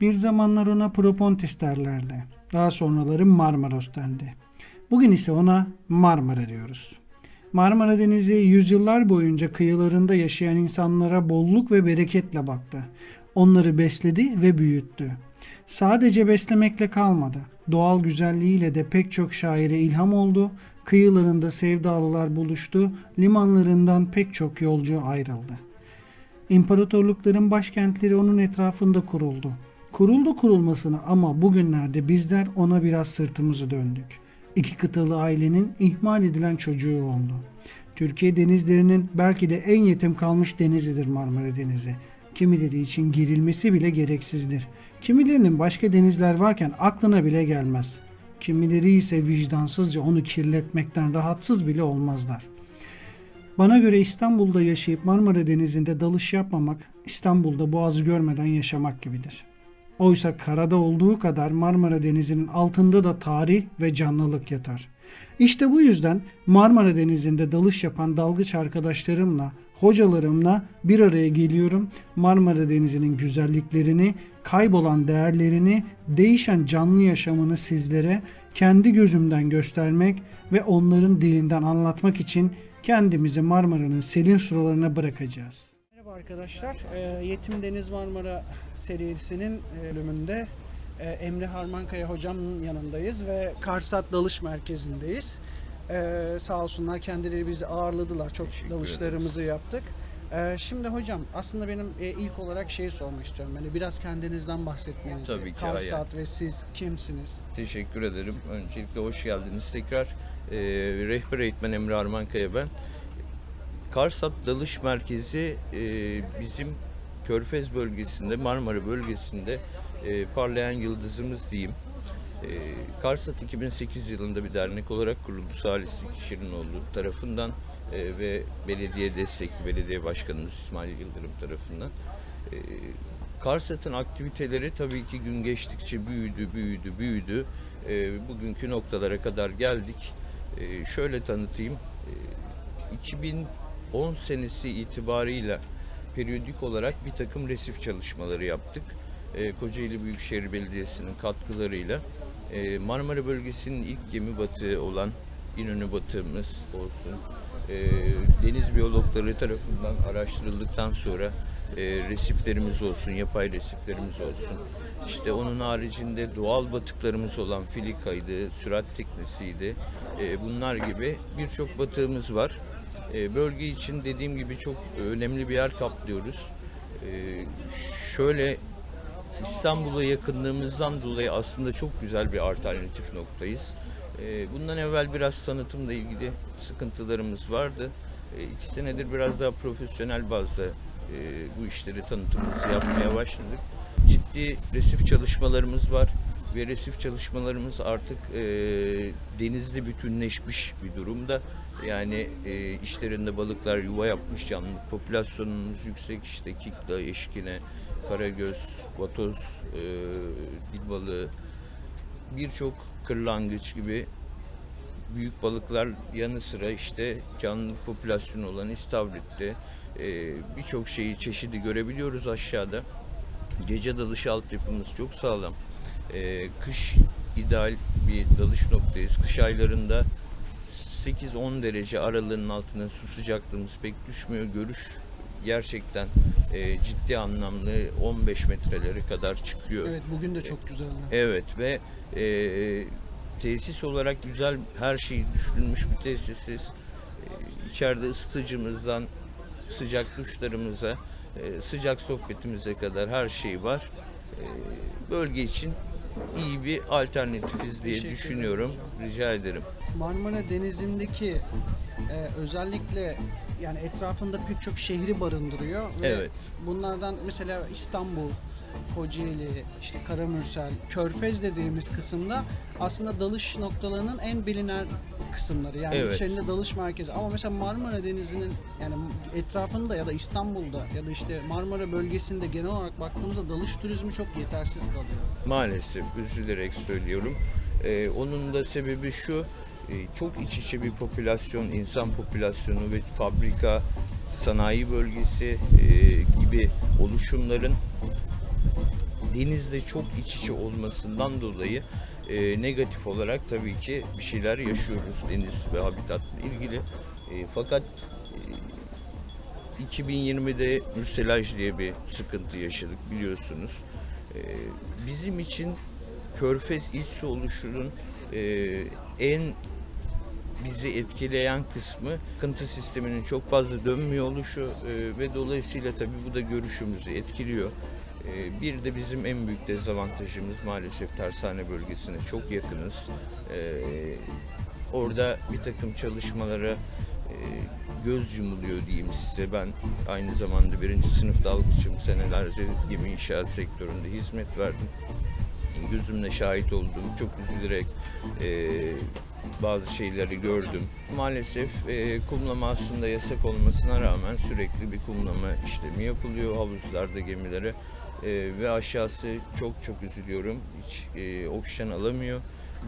Bir zamanlar ona Propontis derlerdi. Daha sonraları Marmaros dendi. Bugün ise ona Marmara diyoruz. Marmara Denizi yüzyıllar boyunca kıyılarında yaşayan insanlara bolluk ve bereketle baktı. Onları besledi ve büyüttü. Sadece beslemekle kalmadı. Doğal güzelliğiyle de pek çok şaire ilham oldu. Kıyılarında sevdalılar buluştu. Limanlarından pek çok yolcu ayrıldı. İmparatorlukların başkentleri onun etrafında kuruldu. Kuruldu kurulmasına ama bugünlerde bizler ona biraz sırtımızı döndük. İki kıtalı ailenin ihmal edilen çocuğu oldu. Türkiye denizlerinin belki de en yetim kalmış denizidir Marmara Denizi. Kimileri için girilmesi bile gereksizdir. Kimilerinin başka denizler varken aklına bile gelmez. Kimileri ise vicdansızca onu kirletmekten rahatsız bile olmazlar. Bana göre İstanbul'da yaşayıp Marmara Denizi'nde dalış yapmamak, İstanbul'da boğazı görmeden yaşamak gibidir. Oysa karada olduğu kadar Marmara Denizi'nin altında da tarih ve canlılık yatar. İşte bu yüzden Marmara Denizi'nde dalış yapan dalgıç arkadaşlarımla, hocalarımla bir araya geliyorum. Marmara Denizi'nin güzelliklerini, kaybolan değerlerini, değişen canlı yaşamını sizlere kendi gözümden göstermek ve onların dilinden anlatmak için kendimizi Marmara'nın selin sularına bırakacağız. Arkadaşlar. Ee, Yetim Deniz Marmara serisinin e, bölümünde e, Emre Harmankaya hocamın yanındayız ve Karsat Dalış Merkezi'ndeyiz. Ee, sağ olsunlar kendileri bizi ağırladılar. Çok Teşekkür dalışlarımızı yaptık. Ee, şimdi hocam aslında benim e, ilk olarak şeyi sormak istiyorum. Hani biraz kendinizden bahsetmenizi. Tabii ki, Karsat ve siz kimsiniz? Teşekkür ederim. Öncelikle hoş geldiniz tekrar. Ee, rehber eğitmen Emre Armankaya ben. Karsat Dalış Merkezi e, bizim Körfez bölgesinde, Marmara bölgesinde e, parlayan yıldızımız diyeyim. E, Karsat 2008 yılında bir dernek olarak kuruldu Salih Şirinoğlu tarafından e, ve belediye destekli belediye başkanımız İsmail Yıldırım tarafından. E, Karsat'ın aktiviteleri tabii ki gün geçtikçe büyüdü, büyüdü, büyüdü. E, bugünkü noktalara kadar geldik. E, şöyle tanıtayım. E, 2010 senesi itibarıyla periyodik olarak bir takım resif çalışmaları yaptık. E, Kocaeli Büyükşehir Belediyesi'nin katkılarıyla e, Marmara bölgesinin ilk gemi batığı olan İnönü batığımız olsun. E, deniz biyologları tarafından araştırıldıktan sonra e, resiflerimiz olsun, yapay resiflerimiz olsun. İşte onun haricinde doğal batıklarımız olan filikaydı, sürat teknesiydi. Bunlar gibi birçok batığımız var. E, bölge için dediğim gibi çok önemli bir yer kaplıyoruz. E, şöyle İstanbul'a yakınlığımızdan dolayı aslında çok güzel bir alternatif noktayız. E, bundan evvel biraz tanıtımla ilgili sıkıntılarımız vardı. İki senedir biraz daha profesyonel bazda e, bu işleri tanıtımımızı yapmaya başladık. Ciddi resif çalışmalarımız var ve resif çalışmalarımız artık e, denizde bütünleşmiş bir durumda. Yani e, işlerinde balıklar yuva yapmış canlılık popülasyonumuz yüksek işte kikla, eşkine, karagöz, vatoz, e, dil balığı, birçok kırlangıç gibi büyük balıklar yanı sıra işte canlılık popülasyonu olan istavritte e, birçok şeyi çeşidi görebiliyoruz aşağıda. Gece dalış altyapımız çok sağlam. E, kış ideal bir dalış noktayız. Kış aylarında 8-10 derece aralığının altına su sıcaklığımız pek düşmüyor. Görüş gerçekten e, ciddi anlamlı 15 metrelere kadar çıkıyor. Evet bugün de çok güzeldi. Evet ve e, tesis olarak güzel her şey düşünülmüş bir tesisiz. E, içeride ısıtıcımızdan sıcak duşlarımıza, e, sıcak sohbetimize kadar her şey var. E, bölge için iyi bir alternatifiz diye Teşekkür düşünüyorum. Rica ederim. Marmara Denizi'ndeki e, özellikle yani etrafında pek çok şehri barındırıyor ve Evet. bunlardan mesela İstanbul, Kocaeli, işte Karamürsel, Körfez dediğimiz kısımda aslında dalış noktalarının en bilinen kısımları. Yani Evet. içerisinde dalış merkezi. Ama mesela Marmara Denizi'nin yani etrafında ya da İstanbul'da ya da işte Marmara bölgesinde genel olarak baktığımızda dalış turizmi çok yetersiz kalıyor. Maalesef üzülerek söylüyorum. Ee, onun da sebebi şu, e, çok iç içe bir popülasyon, insan popülasyonu ve fabrika, sanayi bölgesi e, gibi oluşumların denizde çok iç içe olmasından dolayı e, negatif olarak tabii ki bir şeyler yaşıyoruz deniz ve habitatla ilgili. E, fakat e, 2020'de müsilaj diye bir sıkıntı yaşadık biliyorsunuz. E, bizim için körfez iç oluşunun e, en bizi etkileyen kısmı akıntı sisteminin çok fazla dönmüyor oluşu e, ve dolayısıyla tabii bu da görüşümüzü etkiliyor. E, bir de bizim en büyük dezavantajımız maalesef tersane bölgesine çok yakınız. E, orada bir takım çalışmalara e, göz yumuluyor diyeyim size. Ben aynı zamanda birinci sınıf dalgıçım. Senelerce gemi inşaat sektöründe hizmet verdim gözümle şahit olduğum, çok üzülerek e, bazı şeyleri gördüm. Maalesef e, kumlama aslında yasak olmasına rağmen sürekli bir kumlama işlemi yapılıyor havuzlarda, gemilere. E, ve aşağısı çok çok üzülüyorum. Hiç e, oksijen alamıyor.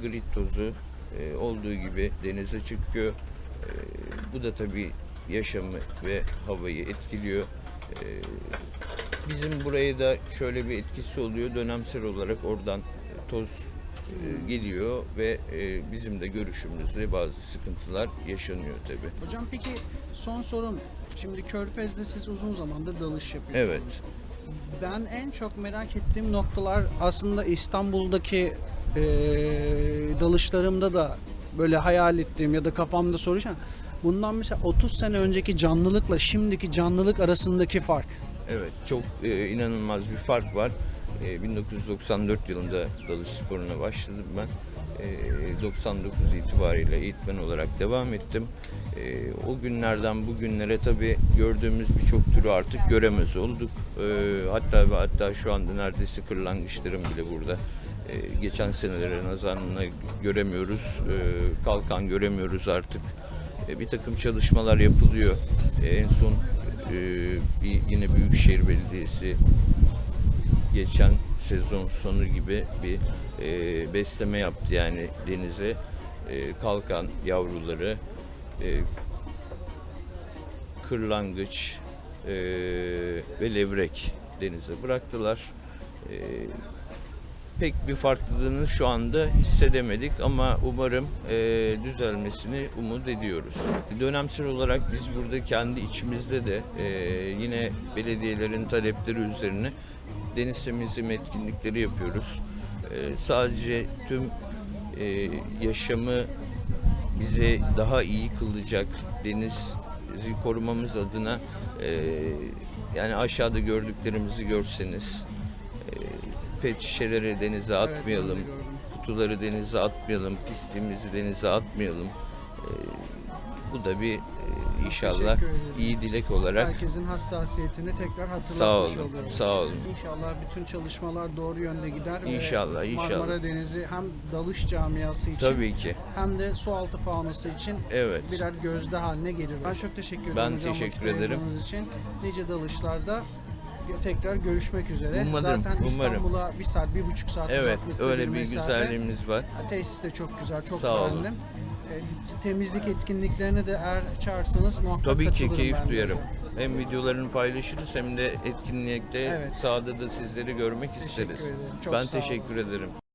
Grit tozu e, olduğu gibi denize çıkıyor. E, bu da tabii yaşamı ve havayı etkiliyor. E, Bizim buraya da şöyle bir etkisi oluyor. Dönemsel olarak oradan toz e, geliyor ve e, bizim de görüşümüzde bazı sıkıntılar yaşanıyor tabii. Hocam peki son sorum. Şimdi Körfez'de siz uzun zamandır dalış yapıyorsunuz. Evet. Ben en çok merak ettiğim noktalar aslında İstanbul'daki eee, dalışlarımda da böyle hayal ettiğim ya da kafamda işareti. Bundan mesela 30 sene önceki canlılıkla şimdiki canlılık arasındaki fark. Evet, çok e, inanılmaz bir fark var. E, 1994 yılında dalış sporuna başladım ben. E, 99 itibariyle eğitmen olarak devam ettim. E, o günlerden bugünlere tabii gördüğümüz birçok türü artık göremez olduk. E, hatta hatta şu anda neredeyse kırlangıçların bile burada. E, geçen senelere nazarına göremiyoruz. E, kalkan göremiyoruz artık. Bir takım çalışmalar yapılıyor. En son e, bir yine Büyükşehir Belediyesi geçen sezon sonu gibi bir e, besleme yaptı yani denize kalkan yavruları e, kırlangıç e, ve levrek denize bıraktılar. E, pek bir farklılığını şu anda hissedemedik ama umarım e, düzelmesini umut ediyoruz. Dönemsel olarak biz burada kendi içimizde de e, yine belediyelerin talepleri üzerine deniz temizleme etkinlikleri yapıyoruz. E, sadece tüm e, yaşamı bize daha iyi kılacak denizi korumamız adına yani aşağıda gördüklerimizi görseniz e, pet şişeleri denize atmayalım, kutuları denize atmayalım, pisliğimizi denize atmayalım. E, bu da bir inşallah iyi dilek olarak Herkesin hassasiyetini tekrar hatırlatmış sağ olun, oluyoruz. sağ olun. İnşallah bütün çalışmalar doğru yönde gider. ve İnşallah, inşallah. Marmara Denizi hem dalış camiası için Tabii ki. hem de su altı faunası için Evet. birer gözde haline gelir. Ben çok teşekkür ederim Ben hocam teşekkür ederim. için. Nice dalışlarda tekrar görüşmek üzere. Umarım, Zaten. İstanbul'a bir saat, bir buçuk saat Evet, öyle bir mesafe. güzelliğimiz var. Tesis de çok güzel, çok Sağ olun. beğendim. E, temizlik etkinliklerine de eğer çağırsanız muhakkak Tabii ki katılırım keyif ben de. duyarım. Hem videolarını paylaşırız hem de etkinlikte Evet. sahada da sizleri görmek Teşekkür isteriz. ederim. Çok ben sağ olun. teşekkür ederim.